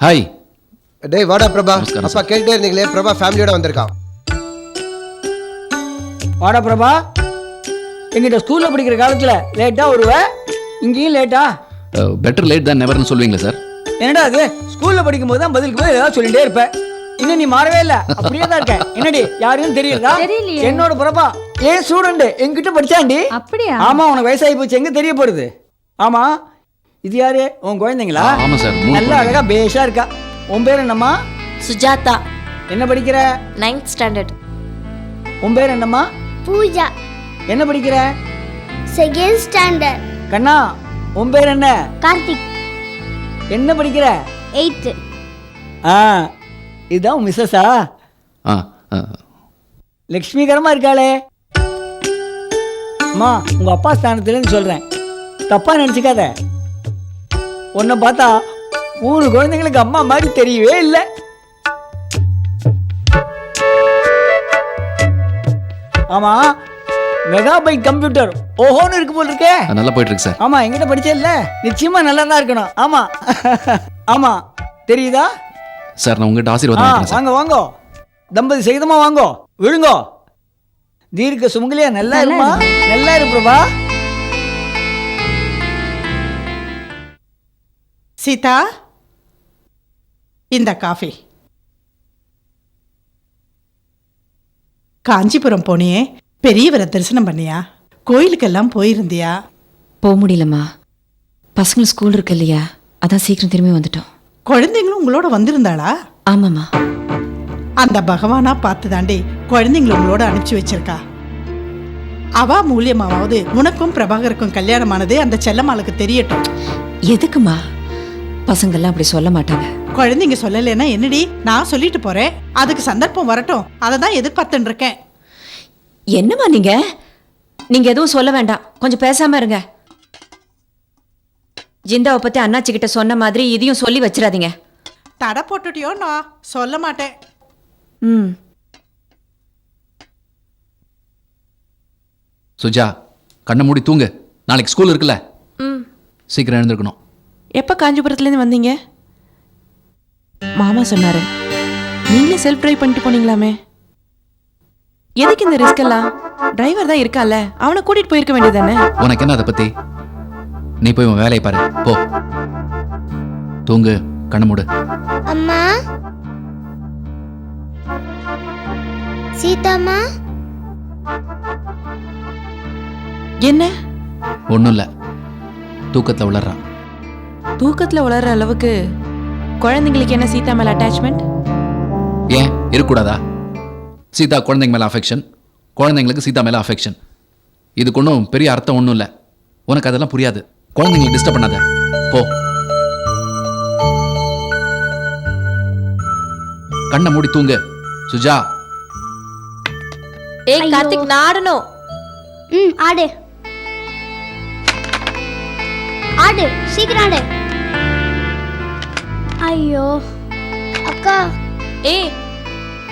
Hi டேய் வாடா பிரபா. நமஸ்காரம் அப்பா கேட்டுட்டே இருந்தீங்களே பிரபா ஃபேமிலியோட வந்திருக்கான். வாடா பிரபா. எங்கிட்ட ஸ்கூல்ல படிக்கிற காலத்துல லேட்டா வருவ? இங்கேயும் லேட்டா பெட்டர் லேட் தான் நெவர்னு சொல்லுவீங்களா சார் என்னடா அது ஸ்கூல்ல படிக்கும் போது தான் பதிலுக்கு போய் ஏதாவது சொல்லிட்டே இருப்ப. இன்னும் நீ மாறவே இல்ல. அப்படியே தான் இருக்க என்னடி யாருன்னு தெரியலடா தெரியலையே. என்னோட பிரபா ஏன் ஸ்டூடெண்ட் என்கிட்ட படிச்சாண்டி அப்படியா? ஆமா உனக்கு வயசாகி போச்சு. எங்க தெரிய போறது? ஆமா இது யாரு? உன் குழந்தைங்களா? ஆமா சார், நல்ல அழகா பேஷா இருக்கா? உன் பேர் என்னம்மா? சுஜாதா. என்ன படிக்கிற? நைன்த் ஸ்டாண்டர்ட் உன் பேர் என்னம்மா? பூஜா. என்ன படிக்கிற? செகண்ட் ஸ்டாண்டர்ட் கண்ணா உன் பேர் என்ன? கார்த்திக். என்ன படிக்கிற? எயித்து ஆ இதுதான் மிஸ்ஸஸா? ஆ ஆ, லக்ஷ்மிகரமா இருக்காளே. அம்மா உங்க அப்பா ஸ்தானத்துலேருந்து சொல்றேன். தப்பா நினச்சிக்காத. உன்னை பார்த்தா மூணு குழந்தைங்களுக்கு அம்மா மாதிரி தெரியவே இல்லை. ஆமா மெகாபைட் கம்ப்யூட்டர் ஓஹோன்னு இருக்கு போல் இருக்கே. நல்லா போயிட்டு இருக்கு சார். ஆமா எங்கிட்ட படிச்சேல்ல நிச்சயமா நல்லா தான் இருக்கணும். ஆமா. ஆமா. தெரியுதா? சார் நான் உங்ககிட்ட ஆசீர்வாதம் வாங்க வாங்கோ. தம்பதி சகிதமா வாங்கோ. விழுங்கோ. தீர்க்க சுமங்கலியா நல்லா இருமா நல்லா இரு சீதா? இந்த காஃபி. காஞ்சிபுரம் போனியே பெரியவரை தரிசனம் பண்ணியா? கோயிலுக்கெல்லாம் போயிருந்தியா? போக முடியலம்மா. பசங்க ஸ்கூல் இருக்கு இல்லையா? அதான் சீக்கிரம் திரும்பி வந்துட்டோம். குழந்தைங்களும் உங்களோட வந்திருந்தாளா? ஆமாம்மா. அந்த பகவானா பார்த்து தாண்டி குழந்தைங்களை உங்களோட அனுப்பிச்சு வச்சிருக்கா. அவா மூலியமாவது உனக்கும் பிரபாகருக்கும் கல்யாணமானது அந்த செல்லம்மாளுக்கு தெரியட்டும். எதுக்குமா பசங்கெல்லாம் அப்படி சொல்ல மாட்டாங்க. குழந்தைங்க சொல்லலைன்னா என்னடி? நான் சொல்லிட்டு போறேன். அதுக்கு சந்தர்ப்பம் வரட்டும். அதை தான் எதிர்பார்த்துன்னு இருக்கேன் என்னம்மா நீங்க? நீங்க எதுவும் சொல்ல வேண்டாம். கொஞ்சம் பேசாம இருங்க. ஜிந்தாவை பத்தி அண்ணாச்சி கிட்ட சொன்ன மாதிரி இதையும் சொல்லி வச்சிடாதீங்க. தடை போட்டுட்டியோ நான் சொல்ல மாட்டேன். ம். சுஜா கண்ணை மூடி தூங்கு. நாளைக்கு ஸ்கூல் இருக்குல்ல? சீக்கிரம் எழுந்திருக்கணும். எப்போ காஞ்சிபுரத்துலேருந்து வந்தீங்க? மாமா சொன்னாரு. நீங்களே செல்ஃப் டிரைவ் பண்ணிட்டு போனீங்களாமே. எதுக்கு இந்த ரிஸ்க் எல்லாம்? டிரைவர் தான் இருக்கான்ல அவனை கூட்டிட்டு போயிருக்க வேண்டியதானே உனக்கு என்ன அதை பத்தி? நீ போய் உன் வேலையை பாரு. போ. தூங்கு கண்ணை மூடு. அம்மா. சீதாம்மா. என்ன? ஒன்றும் இல்லை. தூக்கத்தில் உளறான் தூக்கத்துல உளற அளவுக்கு குழந்தைங்களுக்கு என்ன சீதா மேல அட்டாச்மெண்ட் ஏன்? இருக்கக்கூடாதா? சீதா குழந்தைங்க மேலே அஃபெக்ஷன் குழந்தைங்களுக்கு சீதா மேலே அஃபெக்ஷன் இதுக்கு ஒன்றும் பெரிய அர்த்தம் ஒன்றும் இல்லை. உனக்கு அதெல்லாம் புரியாது. குழந்தைங்களை டிஸ்டர்ப் பண்ணாத. போ. கண்ணை மூடி தூங்கு. சுஜா. ஏய் கார்த்திக் நான் ஆடணும். ம் ஆடு. ஆடு சீக்கிரம் ஆடு. ஐயோ. அக்கா. ஏய்.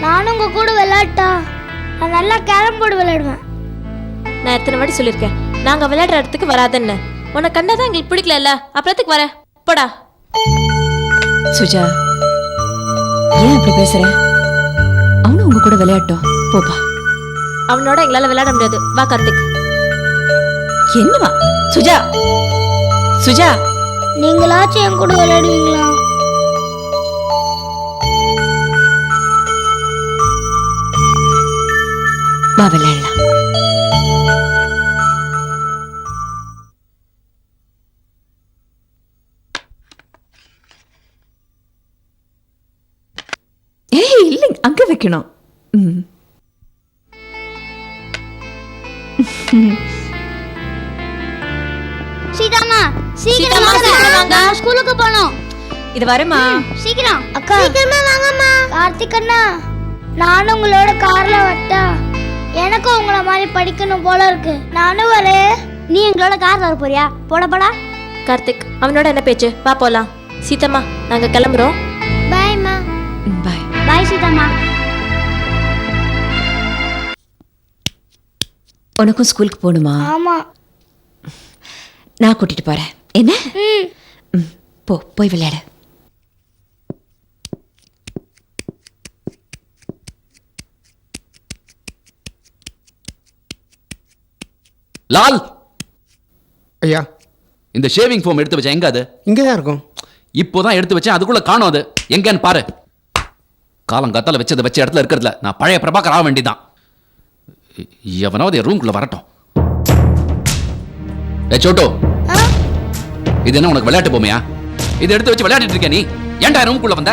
நானும் உங்க கூட விளையாட்டா? நான் நல்லா கேரம் போர்டு விளையாடுவேன். நான் எத்தனை வாட்டி சொல்லியிருக்கேன். நாங்க விளையாடுற இடத்துக்கு வராதன்னு. உனக்கு கண்டா எங்களுக்கு பிடிக்கலல்ல? அப்புறத்துக்கு வர? போடா. சுஜா ஏன் அப்படி பேசுற? அவனும் உங்க கூட விளையாட்டும். போப்பா அவனோட எங்களால விளையாட முடியாது. வா கார்த்திக். என்னவா? சுஜா. சுஜா. நீங்களாச்சும் என் கூட விளையாடுவீங்களா? வா விளையாடலாம். ஏய் இல்லை அங்க வைக்கணும். ம். சீதாமா சீக்கிரம் வாங்க. ஸ்கூலுக்கு போகணும். இது வரமா சீக்கிரம். அக்கா. சீக்கிரமா வாங்கம்மா. கார்த்திக் அண்ணா நானும் உங்களோட கார்ல வரட்டா. எனக்கும் உங்கள மாதிரி படிக்கணும் போல இருக்கு. நானும் வரேன் நீ எங்களோட கார்ல வர போறியா? போட போடா. கார்த்திக் அவனோட என்ன பேச்சு? வா போலாம். சீதம்மா நாங்க கிளம்புறோம். பாய்மா பாய் பாய் சீதாமா உனக்கும் ஸ்கூலுக்கு போகணுமா? ஆமா. நான் கூட்டிட்டு போறேன். என்ன? போ போய் விளையாடு. லால்! ஐயா. இந்த ஷேவிங் ஃபோம் எடுத்து வச்சேன் எங்க அது? இங்கே தான் இருக்கும். இப்போதான் எடுத்து வச்சேன் அதுக்குள்ள காணோம் அது. எங்கன்னு பாரு. காலம் கத்தால வச்சதை வச்ச இடத்துல இருக்கிறதுல நான் பழைய பிரபாகர் ஆக வேண்டியதான் எவனாவது என் ரூம்குள்ள வரட்டும். ஏ சோட்டோ. இது என்ன உனக்கு விளையாட்டு பொம்மையா? இதை எடுத்து வச்சு விளையாடிட்டு இருக்க நீ? ஏன்டா ரூம்குள்ள வந்த?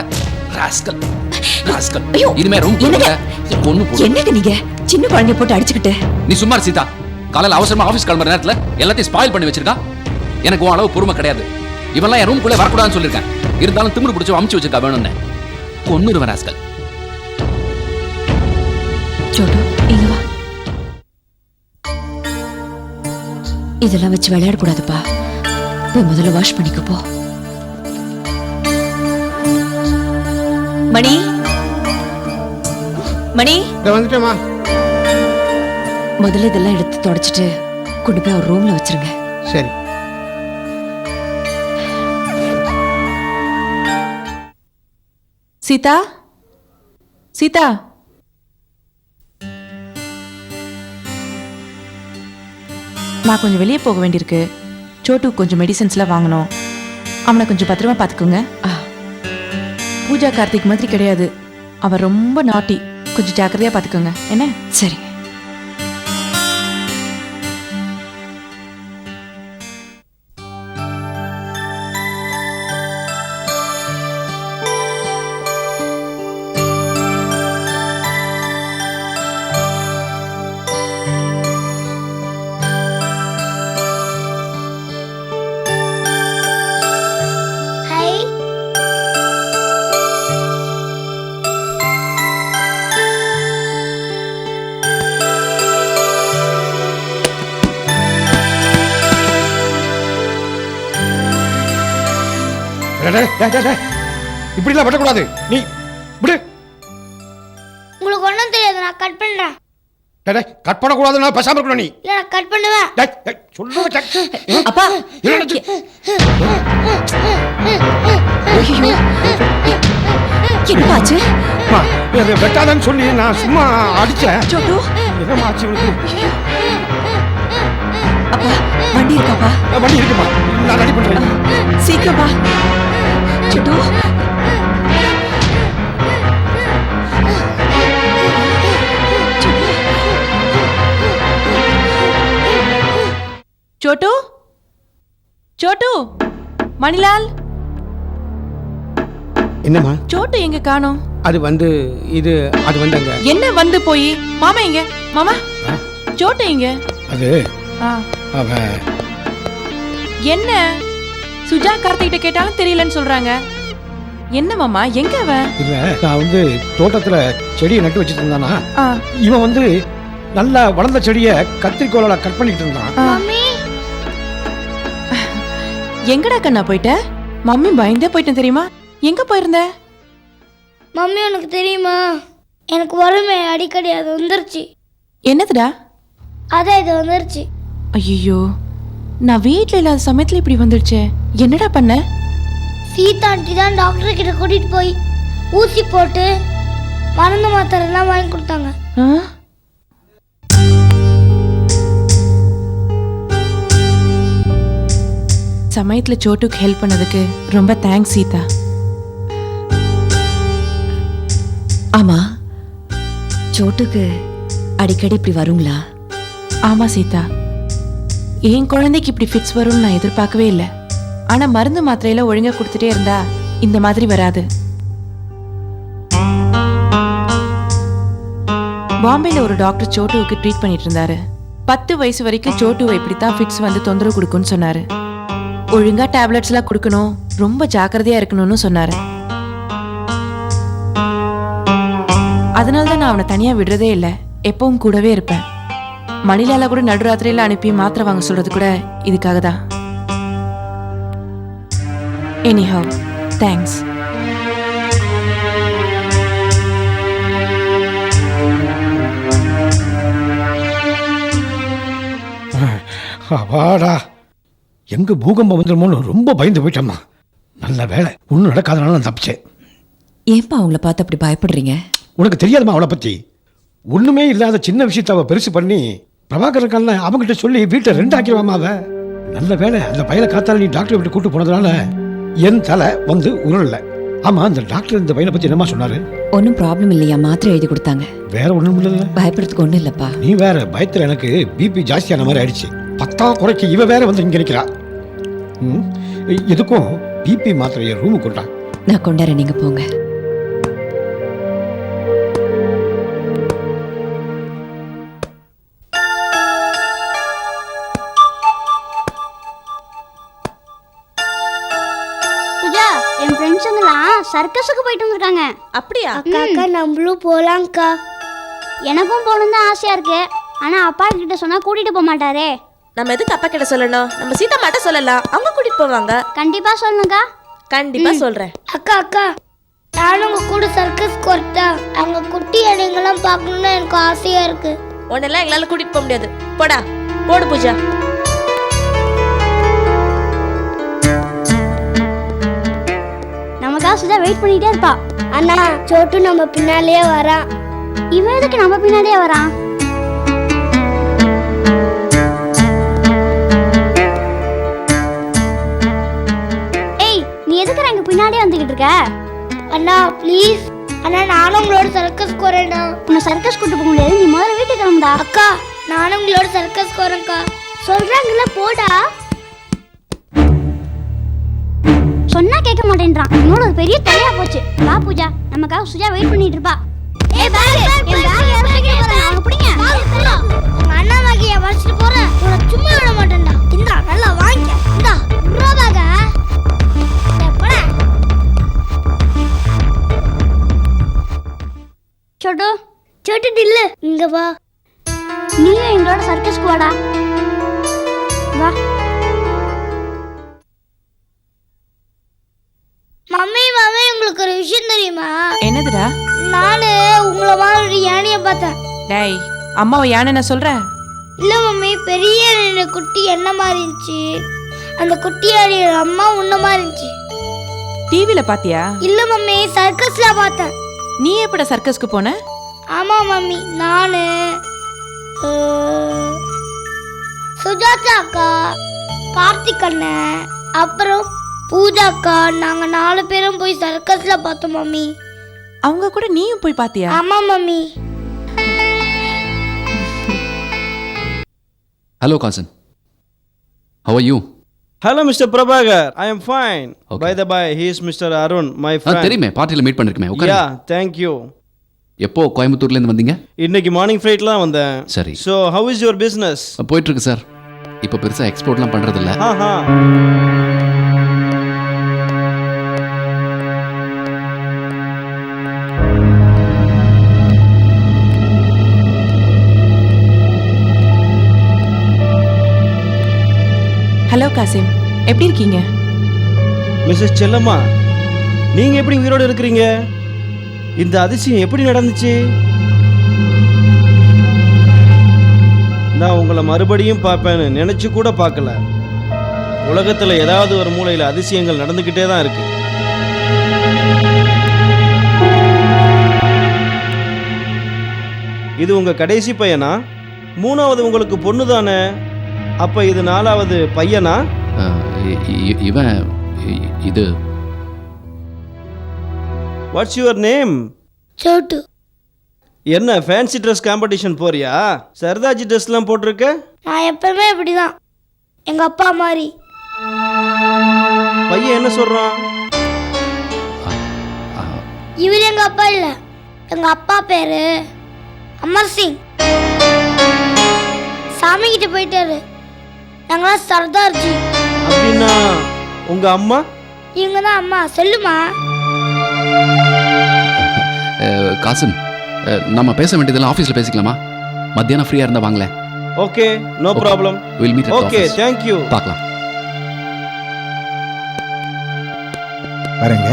ராஸ்கல் ராஸ்கல் ஐயோ, இனிமே ரூம் என்னங்க? பொண்ணு என்னங்க நீங்க? சின்ன குழந்தைய போட்டு அடிச்சுக்கிட்டு. நீ சும்மா சீதா. காலையில அவசரமா ஆபீஸ் கிளம்புற நேரத்துல எல்லாத்தையும் ஸ்பாயில் பண்ணி வச்சிருக்கா? எனக்கு உன் அளவு பொறுமை கிடையாது. இவெல்லாம் என் ரூம்குள்ளே வரக்கூடாதுன்னு சொல்லியிருக்கேன். இருந்தாலும் திமிரு பிடிச்சி அமுச்சு வச்சிருக்கா வேணும்னு. கொன்னுருவன் வா. இதெல்லாம் வச்சு விளையாடக்கூடாதுப்பா. போய் முதல்ல வாஷ் பண்ணிக்க போ. மணி? மணி? இதை வந்துட்டேம்மா. முதல்ல இதெல்லாம் எடுத்து தொடச்சிட்டு கொண்டு போய் அவர் ரூம்ல வச்சிருங்க. சரி. சீதா? சீதா? நான் கொஞ்சம் வெளியே போக வேண்டியிருக்கு. சோட்டு கொஞ்சம் மெடிசன்ஸ்லாம் வாங்கணும். அவனை கொஞ்சம் பத்திரமா பார்த்துக்கோங்க. பூஜா கார்த்திக் மாதிரி கிடையாது. அவன் ரொம்ப நாட்டி கொஞ்சம் ஜாக்கிரதையா பார்த்துக்கோங்க. என்ன? சரி. இப்படிலாம் பண்ணக்கூடாது நீ விடு. உங்களுக்கு ஒன்றும் தெரியாது நான் கட் டேய், டேய், கட் பண்ணக்கூடாதுன்னா பேசாம இருக்கணும் நீ. இல்லை நான் கட் பண்ணுவேன். டேய், டேய், சொல்லுங்க டேய். அப்பா. என்னடா இது? ஐயோ. என்னப்பாச்சு அம்மா, இதை வெட்டாதன்னு சொல்லி நான் சும்மா அடிச்சேன். சோட்டு. என்னம்மா ஆச்சு இவனுக்கு? அப்பா வண்டி இருக்காப்பா அஹ், வண்டி இருக்குமா? நான் ரெடி பண்றேன். சீக்கிரம். வா சோட்டு சோட்டு. சோட்டு. மணிலால். என்னம்மா? சோட்டு எங்க காணோம்? அது வந்து இது அது வந்து அங்க என்ன வந்து போய்? மாமா எங்க? மாமா? சோட்டு எங்க? அது அவ என்ன? சுஜா கார்த்திகிட்ட கேட்டாலும் தெரியலன்னு சொல்றாங்க. என்ன மாமா எங்க அவன்? இல்ல நான் வந்து தோட்டத்துல செடியை நட்டு வச்சுட்டு இருந்தானா? ஆ, இவன் வந்து நல்லா வளர்ந்த செடியை கத்திரிக்கோலால கட் பண்ணிட்டு இருந்தான். எங்கடா கண்ணா போயிட்ட? மம்மி பயந்தே போயிட்டேன் தெரியுமா? எங்க போயிருந்த? மம்மி உனக்கு தெரியுமா? எனக்கு வறுமை அடிக்கடி அது வந்துருச்சு. என்னதுடா? அதான் இது வந்துருச்சு. ஐயோ நான் வீட்ல இல்லாத சமயத்துல இப்படி வந்துடுச்சே. என்னடா பண்ண? சீதா ஆண்டி தான் டாக்டர் கிட்ட கூட்டிட்டு போய் ஊசி போட்டு மருந்து மாத்திரை எல்லாம் வாங்கி கொடுத்தாங்க. ஆ? சமயத்துல சோட்டுக்கு ஹெல்ப் பண்ணதுக்கு ரொம்ப தேங்க்ஸ் சீதா. ஆமா. சோட்டுக்கு அடிக்கடி இப்படி வருங்களா? ஆமா சீதா. என் குழந்தைக்கு இப்படி ஃபிட்ஸ் வரும்னு நான் எதிர்பார்க்கவே இல்லை. ஆனா மருந்து மாத்திரையில ஒழுங்கா கொடுத்துட்டே இருந்தா இந்த மாதிரி வராது. பாம்பேல ஒரு டாக்டர் சோட்டுவுக்கு ட்ரீட் பண்ணிட்டு இருந்தாரு. பத்து வயசு வரைக்கும் சோட்டுவை இப்படித்தான் ஃபிட்ஸ் வந்து தொந்தரவு கொடுக்கும்னு சொன்னாரு. ஒழுங்கா டேப்லெட்ஸ்லாம் கொடுக்கணும் ரொம்ப ஜாக்கிரதையா இருக்கணும்னு சொன்னாரு. அதனால தான் நான் அவனை தனியா விடுறதே இல்லை எப்பவும் கூடவே இருப்பேன். மணிலால கூட நடுராத்திரியில அனுப்பி மாத்திரை வாங்க சொல்றது கூட இதுக்காக தான் எனிஹவ் தேங்க்ஸ் அவாடா. எங்க பூகம்பம் வந்துருமோன்னு ரொம்ப பயந்து போயிட்டம்மா. நல்ல வேலை ஒன்றும் நடக்காதனால நான் தப்பிச்சேன். ஏன்பா அவங்கள பார்த்து அப்படி பயப்படுறீங்க? உனக்கு தெரியாதுமா அவளை பத்தி? ஒண்ணுமே இல்லாத சின்ன விஷயத்த அவ பெருசு பண்ணி பிரபாகர் இருக்கான்ல அவங்ககிட்ட சொல்லி வீட்டை ரெண்டாக்கிடுவாமா அவ? நல்ல வேலை அந்த பையனை காத்தால நீ டாக்டர் விட்டு கூட்டு போனதுனால என் தலை வந்து உருளல. ஆமா அந்த டாக்டர் இந்த பையனை பத்தி என்னமா சொன்னாரு? ஒன்றும் ப்ராப்ளம் இல்லையா? மாத்திரை எழுதி கொடுத்தாங்க. வேற ஒண்ணும் இல்லைல்ல பயப்படுறதுக்கு ஒன்றும் இல்லைப்பா. நீ வேற பயத்துல எனக்கு பிபி ஜாஸ்தியான மாதிரி ஆயிடுச்சு. பத்தா குறைக்கு இவ வேற வந்து இங்க நிக்கிறா. ம், எதுக்கும் பிபி மாத்திரையை ரூமுக்கு கொண்டா. நான் கொண்டாரேன் நீங்க போங்க. சர்க்கஸுக்கு போயிட்டு வந்திருக்காங்க. அப்படியா? அக்கா அக்கா நம்மளும் போலாம்க்கா. எனக்கும் போகணும் தான் ஆசையா இருக்கு. ஆனா அப்பா கிட்ட சொன்னா கூட்டிட்டு போக மாட்டாரே. நம்ம எதுக்கு அப்பா கிட்ட சொல்லணும்? நம்ம சீதா மாட்ட சொல்லலாம். அவங்க கூட்டிட்டு போவாங்க. கண்டிப்பா சொல்லுங்கக்கா. கண்டிப்பா சொல்றேன். அக்கா அக்கா நானும் உங்க கூட சர்க்கஸ் கொர்த்தா அங்க குட்டி அணிங்கெல்லாம் பார்க்கணும்னு எனக்கு ஆசையா இருக்கு. உன்னெல்லாம் எங்களால கூட்டிட்டு போக முடியாது. போடா. போடு பூஜா. நமக்காக சுதா வெயிட் பண்ணிட்டே இருப்பா. அண்ணா சோட்டு நம்ம பின்னாலேயே வரான் இவன் எதுக்கு நம்ம பின்னாடியே வரான் ஏய் நீ எதுக்கு எங்க பின்னாடியே வந்துகிட்டு இருக்க? அண்ணா ப்ளீஸ் அண்ணா நானும் உங்களோட சர்க்கஸ் போறேன்டா. உன்னை சர்க்கஸ் கூட்டு போக முடியாது நீ முதல்ல வீட்டுக்கு கிளம்புடா. அக்கா நானும் உங்களோட சர்க்கஸ் போறேன்க்கா. சொல்றாங்கல்ல போடா. சொன்னா கேட்க மாட்டேன்றான் என்னோட ஒரு பெரிய தொல்லையா போச்சு வா பூஜா நமக்காக சுஜா வெயிட் பண்ணிட்டு இருப்பா ஏய் பேக் என் பேக் எடுத்துட்டு போறேன் அவங்க பிடிங்க உங்க அண்ணா பேக்கிய வச்சிட்டு போறேன் உன சும்மா விட மாட்டேன்டா இந்தா நல்லா வாங்க இந்தா ரூபா பேக்கா சொட்டு சொட்டு சோட்டு இங்க வா நீ எங்களோட சர்க்கஸ்க்கு வாடா மம்மி மம்மி உங்களுக்கு ஒரு விஷயம் தெரியுமா? என்னதுடா? நானு உங்களை மாதிரி ஒரு யானையை பார்த்தேன். டேய் அம்மாவை யானை நான் சொல்றேன் இல்ல மம்மி பெரிய ரெண்டு குட்டி என்ன மாதிரி இருந்துச்சு? அந்த குட்டி யானையோட அம்மா உன்ன மாதிரி இருந்துச்சு. டிவில பாத்தியா? இல்ல மம்மி சர்க்கஸ்ல பார்த்தேன். நீ எப்பட சர்க்கஸ்க்கு போன? ஆமா மம்மி நானு சுஜாதா அக்கா கார்த்திக் அண்ணன் அப்புறம் பூஜா அக்கா நாங்க நாலு பேரும் போய் சர்க்கஸ்ல பார்த்தோம் மம்மி அவங்க கூட நீயும் போய் பாத்தியா ஆமா mummy hello cousin how are you Hello, Mr. Prabhakar. I am fine. Okay. By the by, he is Mr. Arun, my ah friend. தெரியுமே பார்ட்டியில் மீட் பண்ணிருக்கமே உட்காருங்க Yeah, thank you. எப்போ கோயம்புத்தூர்லேருந்து வந்தீங்க இன்னைக்கு மார்னிங் ஃப்ளைட்லாம் வந்தேன் சரி so how is your business போயிட்டு இருக்கு சார் இப்போ பெருசாக எக்ஸ்போர்ட்லாம் பண்ணுறதில்ல ஹா ஹா காசிம் எப்படி இருக்கீங்க? மிஸ்ஸஸ் செல்லம்மா நீங்க எப்படி உயிரோடு இருக்கிறீங்க? இந்த அதிசயம் எப்படி நடந்துச்சு? நான் உங்களை மறுபடியும் பார்ப்பேன்னு நினைச்சு கூட பார்க்கல. உலகத்தில் ஏதாவது ஒரு மூலையில் அதிசயங்கள் நடந்துக்கிட்டே தான் இருக்கு. இது உங்க கடைசி பையனா? மூணாவது உங்களுக்கு பொண்ணு தானே அப்ப இது நாலாவது பையனா? இவன் இது. What's your name Chhotu. என்ன ஃபேன்சி ட்ரெஸ் காம்படிஷன் போறியா? சர்தாஜி ட்ரெஸ்லாம் போட்டிருக்க? நான் எப்பவுமே இப்படிதான். எங்க அப்பா மாதிரி. பையன் என்ன சொல்றான்? ஆ, இவர் எங்க அப்பா இல்ல. எங்க அப்பா பேரு அமர் சிங். சாமி கிட்ட போயிட்டாரு. நாங்களாம் சர்தார்ஜி. அப்படின்னா உங்க அம்மா? இவங்க தான் அம்மா. சொல்லுமா? காசிம் நம்ம பேச வேண்டியதெல்லாம் ஆஃபீஸில் பேசிக்கலாமா? மத்தியானம் ஃப்ரீயாக இருந்தால் வாங்களேன். Okay no Okay. Problem will meet okay thank you பார்க்கலாம். வரேங்க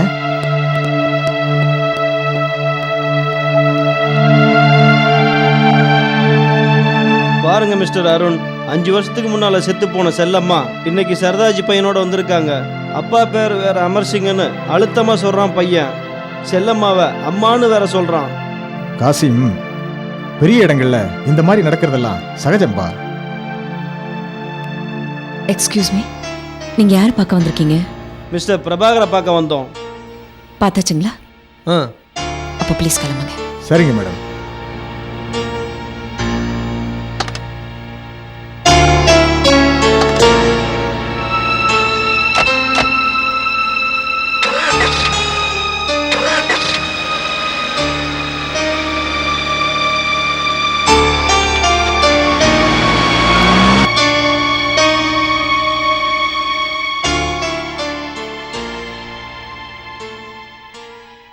பாருங்க மிஸ்டர் அருண். அஞ்சு வருஷத்துக்கு முன்னால செத்து போன செல்லம்மா இன்னைக்கு சரதாஜி பையனோட வந்திருக்காங்க. அப்பா பேர் வேற அமர்சிங்கன்னு அழுத்தமா சொல்றான் பையன். செல்லம்மாவை அம்மான்னு வேற சொல்றான். காசிம் பெரிய இடங்கள்ல இந்த மாதிரி நடக்கிறதெல்லாம் சகஜம்பா? எக்ஸ்கியூஸ் மீ நீங்க யாரை பார்க்க வந்திருக்கீங்க? மிஸ்டர் பிரபாகரை பார்க்க வந்தோம். பார்த்தாச்சுங்களா? ஆ. அப்போ ப்ளீஸ் கிளம்புங்க. சரிங்க மேடம்.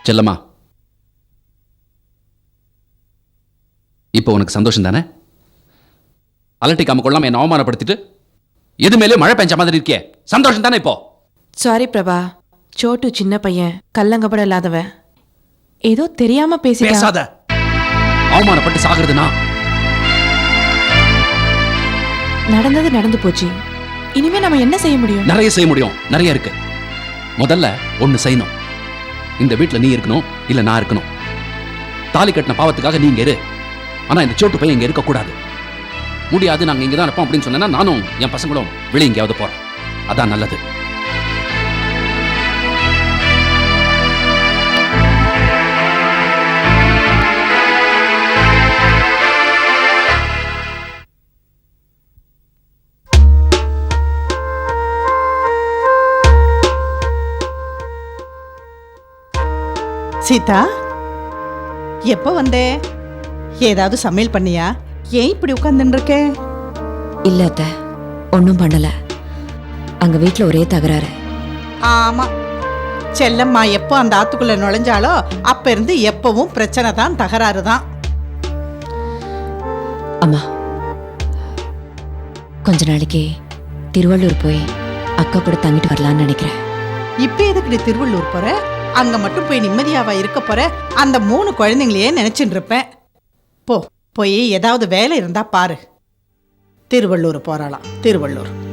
செல்லம்மா. இப்போ உனக்கு சந்தோஷம் தானே? அலட்டிக்காம கொள்ளாம என்னை அவமானப்படுத்திட்டு எது மேலேயும் மழை பெஞ்ச மாதிரி இருக்கே சந்தோஷம் தானே இப்போ? சாரி பிரபா. சோட்டு சின்ன பையன் கல்லங்கப்பட இல்லாதவன். ஏதோ தெரியாம பேசிட்டான். பேசாத. அவமானப்பட்டு சாகுறதுனா நடந்தது நடந்து போச்சு. இனிமே நம்ம என்ன செய்ய முடியும்? நிறைய செய்ய முடியும். நிறைய இருக்கு. முதல்ல ஒன்னு செய்யணும். இந்த வீட்டில் நீ இருக்கணும் இல்ல நான் இருக்கணும். தாலி கட்டின பாவத்துக்காக நீ இங்க இரு. ஆனா இந்த சோட்டு பையன் இங்க இருக்கக்கூடாது. முடியாது நாங்க இங்கே தான் இருப்போம் அப்படின்னு சொன்னேன்னா நானும் என் பசங்களும் வெளியே எங்கேயாவது போகிறோம் அதான் நல்லது. சீதா எப்போ வந்தே? ஏதாவது சமையல் பண்ணியா? ஏன் இப்படி உட்காந்துட்டு இருக்க இல்ல அத்தை ஒன்றும் பண்ணல. அங்க வீட்டில் ஒரே தகராறு. ஆமா. செல்லம்மா எப்போ அந்த ஆத்துக்குள்ள நுழைஞ்சாலோ அப்ப இருந்து எப்பவும் பிரச்சனை தான் தகராறு தான். அம்மா கொஞ்ச நாளைக்கு திருவள்ளூர் போய் அக்கா கூட தங்கிட்டு வரலான்னு நினைக்கிறேன். இப்ப எதுக்குடி திருவள்ளூர் போற? அங்க மட்டும் போய் நிம்மதியாவா இருக்க போற அந்த மூணு குழந்தைங்களையே நினைச்சுட்டு இருப்பேன் போ போய் ஏதாவது வேலை இருந்தா பாரு. திருவள்ளூர் போறாளாம் திருவள்ளூர்.